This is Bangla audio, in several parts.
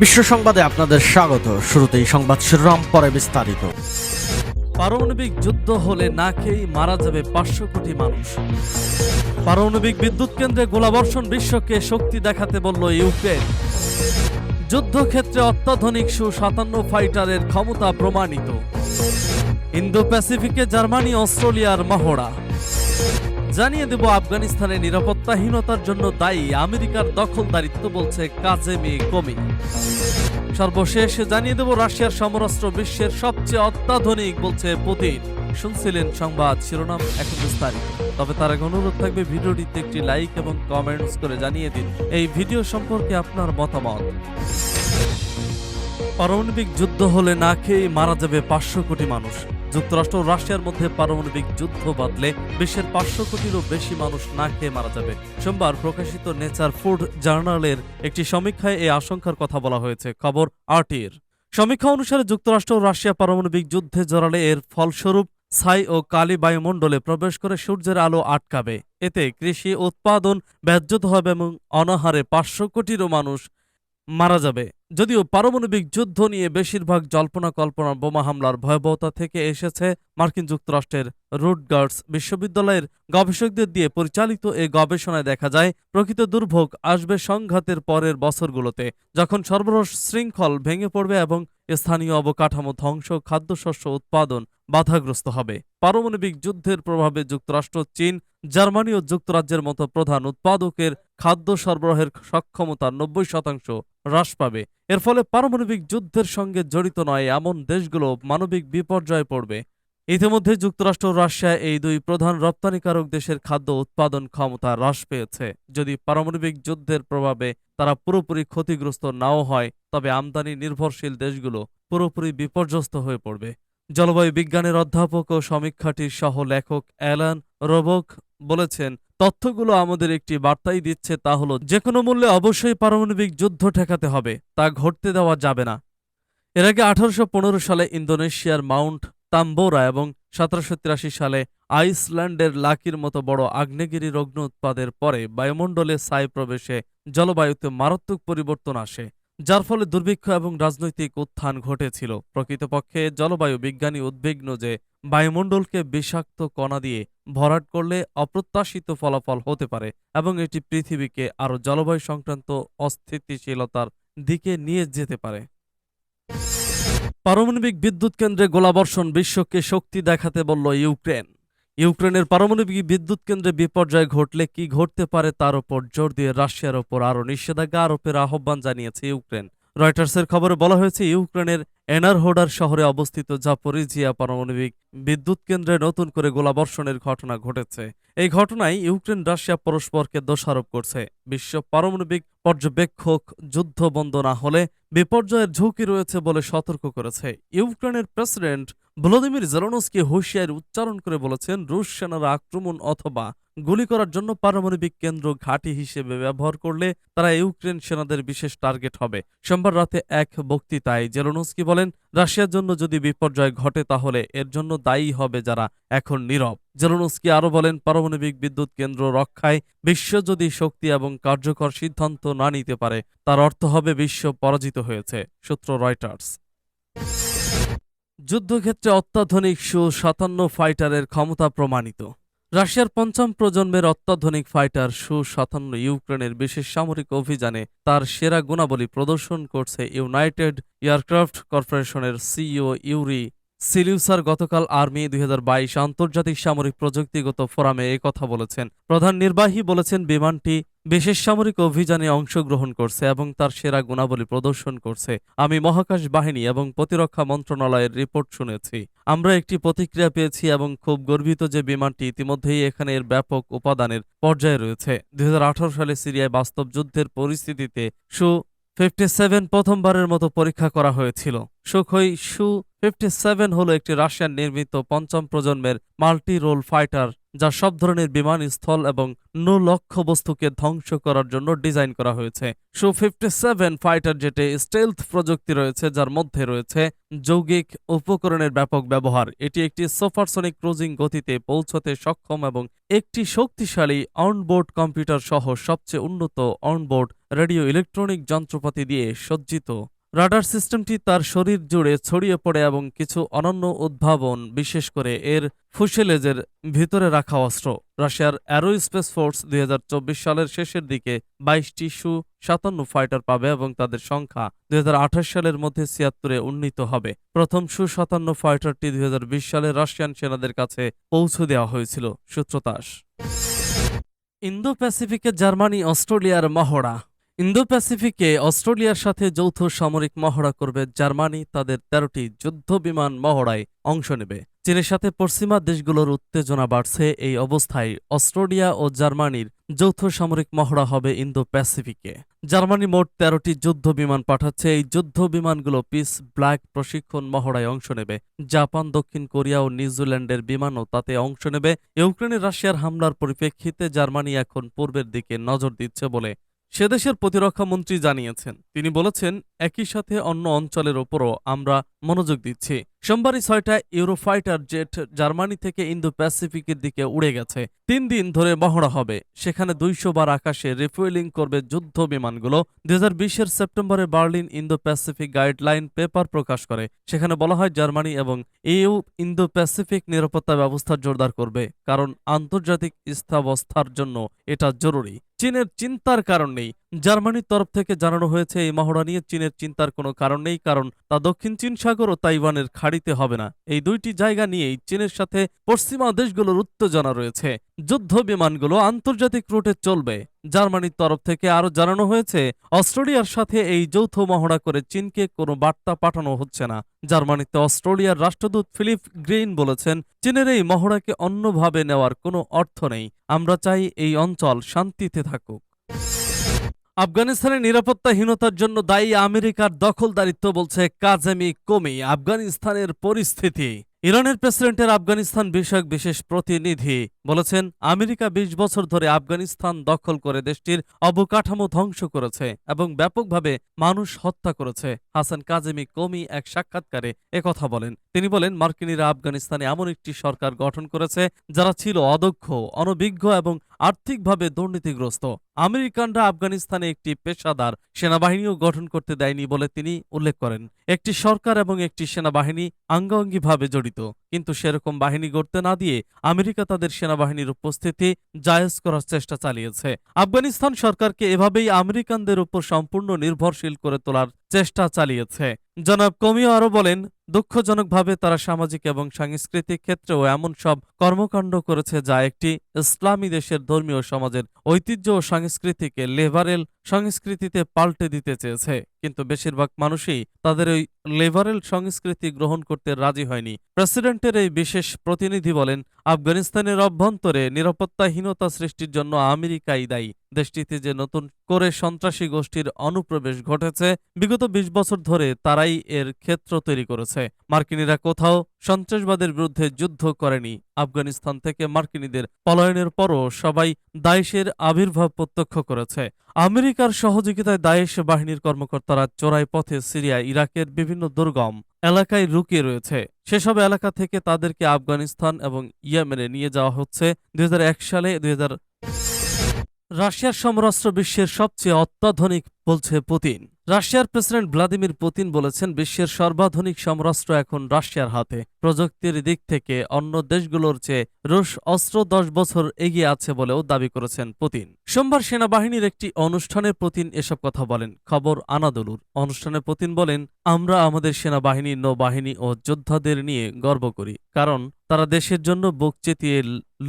বিশ্ব সংবাদে আপনাদের স্বাগত। শুরুতেই সংবাদ শিরোনাম, পরে বিস্তারিত। পারমাণবিক যুদ্ধ হলে না খেয়েই মারা যাবে পাঁচশো কোটি মানুষ। পারমাণবিক বিদ্যুৎ কেন্দ্রে গোলাবর্ষণ বিশ্বকে শক্তি দেখাতে বলল ইউক্রেন। যুদ্ধক্ষেত্রে অত্যাধুনিক সু সাতান্ন ফাইটারের ক্ষমতা প্রমাণিত। ইন্দো প্যাসিফিকে জার্মানি, অস্ট্রেলিয়ার মহড়া। জানিয়ে দেব আফগানিস্তানের নিরাপত্তাহীনতার জন্য দায়ী আমেরিকার দখলদারিত্ব বলছে কাজেমি কমি। সর্বশেষ জানিয়ে দেব, রাশিয়ার সমরাস্ত্র বিশ্বের সবচেয়ে অত্যাধুনিক বলছে পুতিন। শুনছিলেন সংবাদ শিরোনাম এখন বিস্তারিত। তবে তার এক অনুরোধ থাকবে, ভিডিওটিতে একটি লাইক এবং কমেন্টস করে জানিয়ে দিন এই ভিডিও সম্পর্কে আপনার মতামত। পারমাণবিক যুদ্ধ হলে না খেয়ে মারা যাবে পাঁচশো কোটি মানুষ। যুক্তরাষ্ট্র ও রাশিয়ার মধ্যে পারমাণবিক যুদ্ধ বাদলে বিশ্বের পাঁচশো কোটিরও বেশি মানুষ না খেয়ে মারা যাবে। সোমবার প্রকাশিত নেচার ফুড জার্নালের একটি সমীক্ষায় এই আশঙ্কার কথা বলা হয়েছে। খবর আরটির। সমীক্ষা অনুসারে যুক্তরাষ্ট্র ও রাশিয়া পারমাণবিক যুদ্ধে জড়ালে এর ফলস্বরূপ ছাই ও কালি বায়ুমণ্ডলে প্রবেশ করে সূর্যের আলো আটকাবে। এতে কৃষি, উৎপাদন ব্যাহত হবে এবং অনাহারে পাঁচশো কোটিরও মানুষ মারা যাবে। যদিও পারমাণবিক যুদ্ধ নিয়ে বেশিরভাগ জল্পনা কল্পনা বোমা হামলার ভয়াবহতা থেকে এসেছে, মার্কিন যুক্তরাষ্ট্রের রুটগার্ডস বিশ্ববিদ্যালয়ের গবেষকদের দিয়ে পরিচালিত এ গবেষণায় দেখা যায়, প্রকৃত দুর্ভোগ আসবে সংঘাতের পরের বছরগুলোতে, যখন সর্বরস শৃঙ্খল ভেঙে পড়বে এবং স্থানীয় অবকাঠামো ধ্বংস, খাদ্যশস্য উৎপাদন বাধাগ্রস্ত হবে। পারমাণবিক যুদ্ধের প্রভাবে যুক্তরাষ্ট্র, চীন, জার্মানি ও যুক্তরাজ্যের মতো প্রধান উৎপাদকের খাদ্য সরবরাহের সক্ষমতা নব্বই শতাংশ হ্রাস পাবে। এর ফলে পারমাণবিক যুদ্ধের সঙ্গে জড়িত নয় এমন দেশগুলো মানবিক বিপর্যয়ে পড়বে। ইতিমধ্যে যুক্তরাষ্ট্র রাশিয়া এই দুই প্রধান রপ্তানিকারক দেশের খাদ্য উৎপাদন ক্ষমতা হ্রাস পেয়েছে। যদি পারমাণবিক যুদ্ধের প্রভাবে তারা পুরোপুরি ক্ষতিগ্রস্ত নাও হয়, তবে আমদানি নির্ভরশীল দেশগুলো পুরোপুরি বিপর্যস্ত হয়ে পড়বে। জলবায়ু বিজ্ঞানের অধ্যাপক ও সমীক্ষাটির সহ লেখক অ্যালান রোবক বলেছেন, তথ্যগুলো আমাদের একটি বার্তাই দিচ্ছে তা হলো যে কোনো মূল্যে অবশ্যই পারমাণবিক যুদ্ধ ঠেকাতে হবে, তা ঘটতে দেওয়া যাবে না। এর আগে আঠারোশো পনেরো সালে ইন্দোনেশিয়ার মাউন্ট তাম্বোরা এবং সতেরোশো তিরাশি সালে আইসল্যান্ডের লাকির মতো বড় আগ্নেয়গিরির রগ্ন উৎপাদের পরে বায়ুমণ্ডলে ছাই প্রবেশে জলবায়ুতে মারাত্মক পরিবর্তন আসে, যার ফলে দুর্ভিক্ষ এবং রাজনৈতিক উত্থান ঘটেছিল। প্রকৃতপক্ষে জলবায়ু বিজ্ঞানী উদ্বিগ্ন যে বায়ুমণ্ডলকে বিষাক্ত কণা দিয়ে ভরাট করলে অপ্রত্যাশিত ফলাফল হতে পারে এবং এটি পৃথিবীকে আরও জলবায়ু সংক্রান্ত অস্থিতিশীলতার দিকে নিয়ে যেতে পারে। পারমাণবিক বিদ্যুৎ কেন্দ্রে গোলাবর্ষণ বিশ্বকে শক্তি দেখাতে বলল ইউক্রেন। ইউক্রেনের পারমাণবিক বিদ্যুৎ কেন্দ্রে বিপর্যয় ঘটলে কি ঘটতে পারে তার ওপর জোর দিয়ে রাশিয়ার ওপর আরও নিষেধাজ্ঞা আরোপের আহ্বান জানিয়েছে ইউক্রেন। রয়টার্সের খবরে বলা হয়েছে, ইউক্রেনের এনারহোডার শহরে অবস্থিত জাপোরিজিয়া পারমাণবিক বিদ্যুৎ কেন্দ্রে নতুন করে গোলাবর্ষণের ঘটনা ঘটেছে। এই ঘটনায় ইউক্রেন, রাশিয়া পরস্পরকে দোষারোপ করছে। বিশ্ব পারমাণবিক পর্যবেক্ষক যুদ্ধ বন্ধ না হলে বিপর্যয়ের ঝুঁকি রয়েছে বলে সতর্ক করেছে। ইউক্রেনের প্রেসিডেন্ট ভলোদিমির জেলনস্কি হুঁশিয়ারি উচ্চারণ করে বলেছেন, রুশ সেনারা আক্রমণ অথবা গুলি করার জন্য পারমাণবিক কেন্দ্র ঘাঁটি হিসেবে ব্যবহার করলে তারা ইউক্রেন সেনাদের বিশেষ টার্গেট হবে। সোমবার রাতে এক বক্তৃতায় জেলনস্কি বলেন, রাশিয়ার জন্য যদি বিপর্যয় ঘটে তাহলে এর জন্য দায়ী হবে যারা এখন নীরব। জেলনস্কি আরও বলেন, পারমাণবিক বিদ্যুৎ কেন্দ্র রক্ষায় বিশ্ব যদি শক্তি এবং কার্যকর সিদ্ধান্ত না নিতে পারে, তার অর্থ হবে বিশ্ব পরাজিত হয়েছে। সূত্র রয়টার্স। যুদ্ধক্ষেত্রে অত্যাধুনিক সু সাতান্ন ফাইটারের ক্ষমতা প্রমাণিত। রাশিয়ার পঞ্চম প্রজন্মের অত্যাধুনিক ফাইটার সু সাতান্ন ইউক্রেনের বিশেষ সামরিক অভিযানে তার সেরা গুণাবলী প্রদর্শন করছে ইউনাইটেড এয়ারক্রাফট কর্পোরেশনের সিইও ইউরি সিলিউসার গতকাল আর্মি দুই হাজার বাইশ আন্তর্জাতিক সামরিক প্রযুক্তিগত ফোরামে কথা বলেছেন। প্রধান নির্বাহী বলেছেন, বিমানটি বিশেষ সামরিক অভিযানে অংশগ্রহণ করছে এবং তার সেরা গুণাবলী প্রদর্শন করছে। আমি মহাকাশ বাহিনী এবং প্রতিরক্ষা মন্ত্রণালয়ের রিপোর্ট শুনেছি। আমরা একটি প্রতিক্রিয়া পেয়েছি এবং খুব গর্বিত যে বিমানটি ইতিমধ্যেই এখানে এর ব্যাপক উপাদানের পর্যায়ে রয়েছে। দুই হাজার আঠারো সালে সিরিয়ায় বাস্তব যুদ্ধের পরিস্থিতিতে সু ফিফটি সেভেন প্রথমবারের মতো পরীক্ষা করা হয়েছিল। সুখই সু ফিফটি সেভেন হল একটি রাশিয়ান নির্মিত পঞ্চম প্রজন্মের মাল্টি রোল ফাইটার যা সব ধরনের বিমান স্থল এবং নৌ লক্ষ্য বস্তুকে ধ্বংস করার জন্য ডিজাইন করা হয়েছে। সু ফিফটি সেভেন ফাইটার জেটে স্টেলথ প্রযুক্তি রয়েছে, যার মধ্যে রয়েছে যৌগিক উপকরণের ব্যাপক ব্যবহার। এটি একটি সোফারসনিক ক্রুজিং গতিতে পৌঁছতে সক্ষম এবং একটি শক্তিশালী অনবোর্ড কম্পিউটার সহ সবচেয়ে উন্নত অনবোর্ড রেডিও ইলেকট্রনিক যন্ত্রপাতি দিয়ে সজ্জিত। রাডার সিস্টেমটি তার শরীর জুড়ে ছড়িয়ে পড়ে এবং কিছু অনন্য উদ্ভাবন, বিশেষ করে এর ফুসেলেজের ভিতরে রাখা অস্ত্র। রাশিয়ার অ্যারোস্পেস ফোর্স দুই হাজার চব্বিশ সালের শেষের দিকে বাইশটি সু সাতান্ন ফাইটার পাবে এবং তাদের সংখ্যা দুই হাজার আঠাশ সালের মধ্যে ছিয়াত্তরে উন্নীত হবে। প্রথম সু সাতান্ন ফাইটারটি দুই হাজার বিশ সালে রাশিয়ান সেনাদের কাছে পৌঁছে দেওয়া হয়েছিল। সূত্রতাস। ইন্দো প্যাসিফিকে জার্মানি, অস্ট্রেলিয়ার মহড়া। ইন্দো প্যাসিফিকে অস্ট্রেলিয়ার সাথে যৌথ সামরিক মহড়া করবে জার্মানি। তাদের তেরোটি যুদ্ধ বিমান মহড়ায় অংশ নেবে। চীনের সাথে পশ্চিমা দেশগুলোর উত্তেজনা বাড়ছে। এই অবস্থায় অস্ট্রেলিয়া ও জার্মানির যৌথ সামরিক মহড়া হবে ইন্দো প্যাসিফিকে জার্মানি মোট তেরোটি যুদ্ধ বিমান পাঠাচ্ছে। এই যুদ্ধ বিমানগুলো পিস ব্ল্যাক প্রশিক্ষণ মহড়ায় অংশ নেবে। জাপান, দক্ষিণ কোরিয়া ও নিউজিল্যান্ডের বিমানও তাতে অংশ নেবে। ইউক্রেনে রাশিয়ার হামলার পরিপ্রেক্ষিতে জার্মানি এখন পূর্বের দিকে নজর দিচ্ছে বলে সে দেশের প্রতিরক্ষা মন্ত্রী জানিয়েছেন। তিনি বলেছেন, একই সাথে অন্য অঞ্চলের ওপরও আমরা মনোযোগ দিচ্ছি। সোমবারই ছয়টা ইউরোফাইটার জেট জার্মানি থেকে ইন্দো প্যাসিফিকের দিকে উড়ে গেছে। তিন দিন ধরে মহড়া হবে। সেখানে দুইশো বার আকাশে রিফুয়েলিং করবে যুদ্ধ বিমানগুলো। দুই হাজার বিশের সেপ্টেম্বরে Berlin Indo Pacific guideline paper প্রকাশ করে। সেখানে বলা হয় জার্মানি এবং ইউ ইন্দো প্যাসিফিক নিরাপত্তা ব্যবস্থা জোরদার করবে, কারণ আন্তর্জাতিক স্থিতাবস্থার জন্য এটা জরুরি। চীনের চিন্তার কারণ নেই। জার্মানির তরফ থেকে জানানো হয়েছে, এই মহড়া নিয়ে চীনের চিন্তার কোনো কারণ নেই, কারণ তা দক্ষিণ চীন সাগর ও তাইওয়ানের খাড়িতে হবে না। এই দুইটি জায়গা নিয়েই চীনের সাথে পশ্চিমা দেশগুলোর উত্তেজনা রয়েছে। যুদ্ধ বিমানগুলো আন্তর্জাতিক রুটে চলবে। জার্মানির তরফ থেকে আরও জানানো হয়েছে, অস্ট্রেলিয়ার সাথে এই যৌথ মহড়া করে চীনকে কোনো বার্তা পাঠানো হচ্ছে না। জার্মানিতে অস্ট্রেলিয়ার রাষ্ট্রদূত ফিলিপ গ্রিন বলেছেন, চীনের এই মহড়াকে অন্যভাবে নেওয়ার কোনো অর্থ নেই। আমরা চাই এই অঞ্চল শান্তিতে থাকুক। আফগানিস্তানের নিরাপত্তাহীনতার জন্য দায়ী আমেরিকার দখলদারিত্ব বলছে কাজেমি কমি, আফগানিস্তানের পরিস্থিতি। ইরানের প্রেসিডেন্টের আফগানিস্তান বিষয়ক বিশেষ প্রতিনিধি বলেছেন, আমেরিকা ২০ বছর ধরে আফগানিস্তান দখল করে দেশটির অবকাঠামো ধ্বংস করেছে এবং ব্যাপকভাবে মানুষ হত্যা করেছে। হাসান কাজেমি কমি এক সাক্ষাৎকারে একথা বলেন। তিনি বলেন, মার্কিনীরা আফগানিস্তানে এমন একটি সরকার গঠন করেছে যারা ছিল অদক্ষ, অনভিজ্ঞ এবং আর্থিকভাবে দুর্নীতিগ্রস্ত। আমেরিকানরা আফগানিস্তানে একটি পেশাদার সেনাবাহিনীও গঠন করতে দেয়নি বলে তিনি উল্লেখ করেন। একটি সরকার এবং একটি সেনাবাহিনী আঙ্গাঙ্গিভাবে জড়িত। কিন্তু সেরকম বাহিনী গড়তে না দিয়ে আমেরিকা তাদের সেনাবাহিনীর উপস্থিতি জায়েজ করার চেষ্টা চালিয়েছে। আফগানিস্তান সরকারকে এভাবেই আমেরিকানদের উপর সম্পূর্ণ নির্ভরশীল করে তোলার চেষ্টা চালিয়েছে। জনাব কমিও আরও বলেন দুঃখজনকভাবে তারা সামাজিক এবং সাংস্কৃতিক ক্ষেত্রেও এমন সব কর্মকাণ্ড করেছে যা একটি ইসলামী দেশের ধর্মীয় সমাজের ঐতিহ্য ও সংস্কৃতিকে লেভারেল সংস্কৃতিতে পাল্টে দিতে চেয়েছে। কিন্তু বেশিরভাগ মানুষই তাদের ওই লেভারেল সংস্কৃতি গ্রহণ করতে রাজি হয়নি। প্রেসিডেন্টের এই বিশেষ প্রতিনিধি বলেন, আফগানিস্তানের অভ্যন্তরে নিরাপত্তাহীনতা সৃষ্টির জন্য আমেরিকাই দায়ী। দেশটিতে যে নতুন করে সন্ত্রাসী গোষ্ঠীর অনুপ্রবেশ ঘটেছে, বিগত ২০ বছর ধরে তারাই এর ক্ষেত্র তৈরি করেছে। মার্কিনীরা কোথাও সন্ত্রাসবাদের বিরুদ্ধে যুদ্ধ করেনি। আফগানিস্তান থেকে মার্কিনীদের পলায়নের পরও সবাই দায়েশের আবির্ভাব প্রত্যক্ষ করেছে। আমেরিকার সহযোগিতায় দায়েশ বাহিনীর কর্মকর্তারা চোরাই পথে সিরিয়া ইরাকের বিভিন্ন দুর্গম এলাকায় লুকিয়ে রয়েছে। সেসব এলাকা থেকে তাদেরকে আফগানিস্তান এবং ইয়েমেনে নিয়ে যাওয়া হচ্ছে। দুই হাজার এক সালে দুই হাজার রাশিয়ার সমরাস্ত্র বিশ্বের সবচেয়ে অত্যাধুনিক বলছে পুতিন। রাশিয়ার প্রেসিডেন্ট ভ্লাদিমির পুতিন বলেছেন, বিশ্বের সর্বাধুনিক সমরাস্ত্র এখন রাশিয়ার হাতে। প্রযুক্তির দিক থেকে অন্য দেশগুলোর চেয়ে রুশ অস্ত্র দশ বছর এগিয়ে আছে বলেও দাবি করেছেন পুতিন। সোমবার সেনাবাহিনীর একটি অনুষ্ঠানে পুতিন এসব কথা বলেন। খবর আনাদুলুর। অনুষ্ঠানে পুতিন বলেন, আমরা আমাদের সেনাবাহিনী, নৌবাহিনী ও যোদ্ধাদের নিয়ে গর্ব করি, কারণ তারা দেশের জন্য বুক চেতিয়ে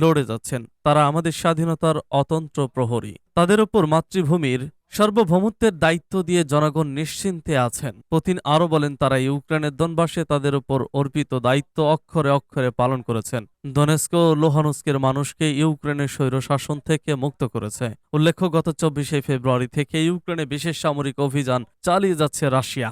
লড়ে যাচ্ছেন। তারা আমাদের স্বাধীনতার অতন্ত্র প্রহরী। তাদের ওপর মাতৃভূমির সার্বভৌমত্বের দায়িত্ব দিয়ে জনগণ নিশ্চিন্তে আছেন। পুতিন আরও বলেন, তারা ইউক্রেনের দনবাসে তাদের উপর অর্পিত দায়িত্ব অক্ষরে অক্ষরে পালন করেছেন। দনেস্ক ও লোহানুস্কের মানুষকে ইউক্রেনের স্বৈরশাসন থেকে মুক্ত করেছে। উল্লেখ্য, গত চব্বিশে ফেব্রুয়ারি থেকে ইউক্রেনে বিশেষ সামরিক অভিযান চালিয়ে যাচ্ছে রাশিয়া।